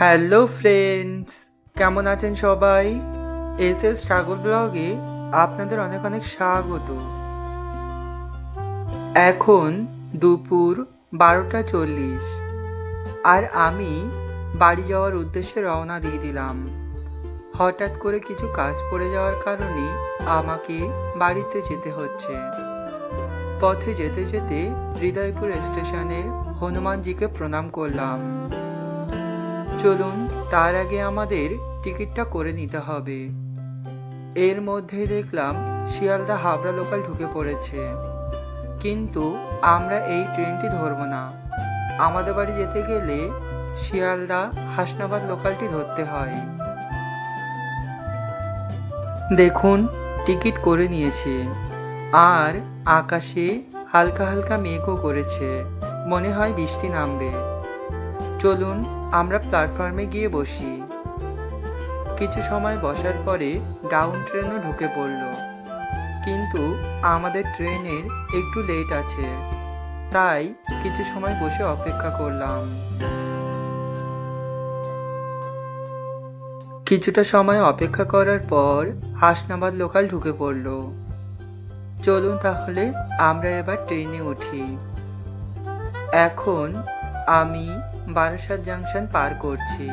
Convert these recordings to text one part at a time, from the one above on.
Hello friends, কেমন আছেন সবাই? এস এস ট্রাগল ব্লগে আপনাদের অনেক অনেক স্বাগত। এখন দুপুর বারোটা চল্লিশ, আর আমি বাড়ি যাওয়ার উদ্দেশ্যে রওনা দিয়ে দিলাম। হঠাৎ করে কিছু কাজ পড়ে যাওয়ার কারণে আমাকে বাড়িতে যেতে হচ্ছে। পথে যেতে যেতে হৃদয়পুর স্টেশনে হনুমানজিকে প্রণাম করলাম। চলুন, তার আগে আমাদের টিকিটটা করে নিতে হবে। এর মধ্যেই দেখলাম শিয়ালদা হাবড়া লোকাল ঢুকে পড়েছে। কিন্তু আমরা এই ট্রেনটি ধরব না। আমাদের বাড়ি যেতে গেলে শিয়ালদা হাসনাবাদ লোকালটি ধরতে হয়। দেখুন, টিকিট করে নিয়েছি। আর আকাশে হালকা হালকা মেঘও করেছে। মনে হয় বৃষ্টি নামবে। চলুন আমরা প্ল্যাটফর্মে গিয়ে বসি। কিছু সময় বসার পরে ডাউন ট্রেনও ঢুকে পড়ল। কিন্তু আমাদের ট্রেনের একটু লেট আছে, তাই কিছু সময় বসে অপেক্ষা করলাম। কিছুটা সময় অপেক্ষা করার পর হাসনাবাদ লোকাল ঢুকে পড়ল। চলুন তাহলে আমরা এবার ট্রেনে উঠি। এখন আমি বারাসাত জাংশন পার করছি।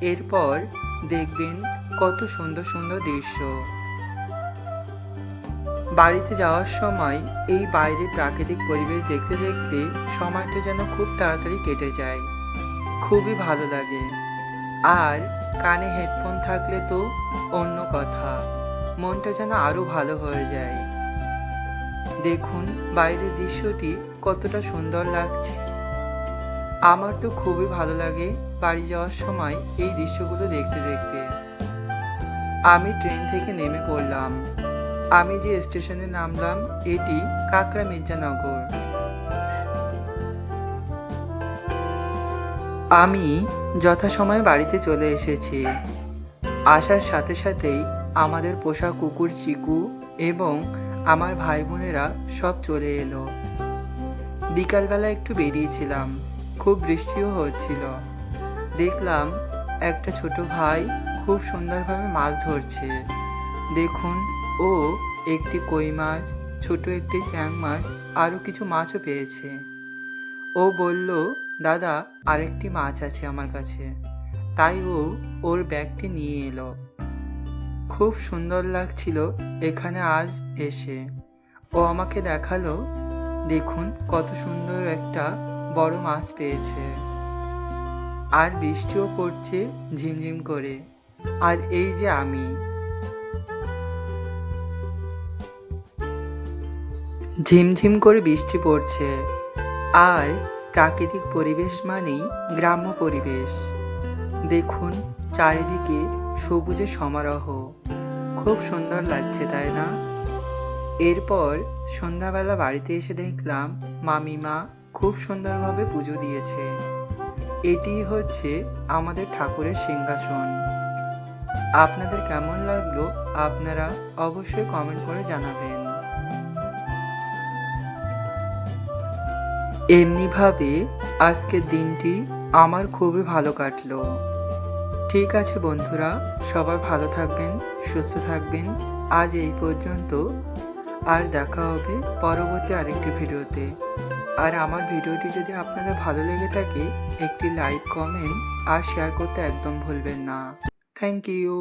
এরপর দেখবেন কত সুন্দর সুন্দর দৃশ্য। বাড়িতে যাওয়ার সময় এই বাইরে প্রাকৃতিক পরিবেশ দেখতে দেখতে সময়টা যেন খুব তাড়াতাড়ি কেটে যায়। খুবই ভালো লাগে। আর কানে হেডফোন থাকলে তো অন্য কথা। মনটা যেন আরও ভালো হয়ে যায়। দেখুন বাইরের দৃশ্যটি কতটা সুন্দর লাগছে। আমার তো খুবই ভালো লাগে বাড়ি যাওয়ার সময় এই দৃশ্যগুলো দেখতে দেখতে। আমি ট্রেন থেকে নেমে পড়লাম। আমি যে স্টেশনে নামলাম, এটি কাকড়া মির্জানগর। আমি যথাসময়ে বাড়িতে চলে এসেছি। আসার সাথে সাথেই আমাদের পোষা কুকুর চিকু এবং আমার ভাই বোনেরা সব চলে এলো। বিকালবেলা একটু বেরিয়েছিলাম। খুব বৃষ্টিও হচ্ছিল। দেখলাম একটা ছোট ভাই খুব সুন্দরভাবে মাছ ধরছে। দেখুন, ও একটি কই মাছ, ছোট একটি চ্যাং মাছ, আরও কিছু মাছও পেয়েছে। ও বলল, দাদা, আরেকটি মাছ আছে আমার কাছে। তাই ও ওর ব্যাগটি নিয়ে এলো। খুব সুন্দর লাগছিল এখানে আজ এসে। ও আমাকে দেখাল, দেখুন, কত সুন্দর একটা বড় মাছ পেয়েছে। আর বৃষ্টিও পড়ছে ঝিমঝিম করে। আর এই যে আমি। ঝিমঝিম করে বৃষ্টি পড়ছে। আর প্রাকৃতিক পরিবেশ মানেই গ্রাম্য পরিবেশ। দেখুন চারিদিকে সবুজে সমারোহ। খুব সুন্দর লাগছে, তাই না? এরপর সন্ধ্যাবেলা বাড়িতে এসে দেখলাম মামিমা খুব সুন্দরভাবে পুজো দিয়েছে। এটি হচ্ছে আমাদের ঠাকুরের সিংহাসন। আপনাদের কেমন লাগল আপনারা অবশ্যই কমেন্ট করে জানাবেন। এমনিভাবে আজকের দিনটি আমার খুবই ভালো কাটলো। ঠিক আছে বন্ধুরা, সবাই ভালো থাকবেন, সুস্থ থাকবেন। আজ এই পর্যন্ত আর দেখা হবে পরবর্তী আরেকটি ভিডিওতে। আর আমার ভিডিওটি যদি আপনাদের ভালো লেগে থাকে, একটি লাইক কমেন্ট আর শেয়ার করতে একদম ভুলবেন না। Thank you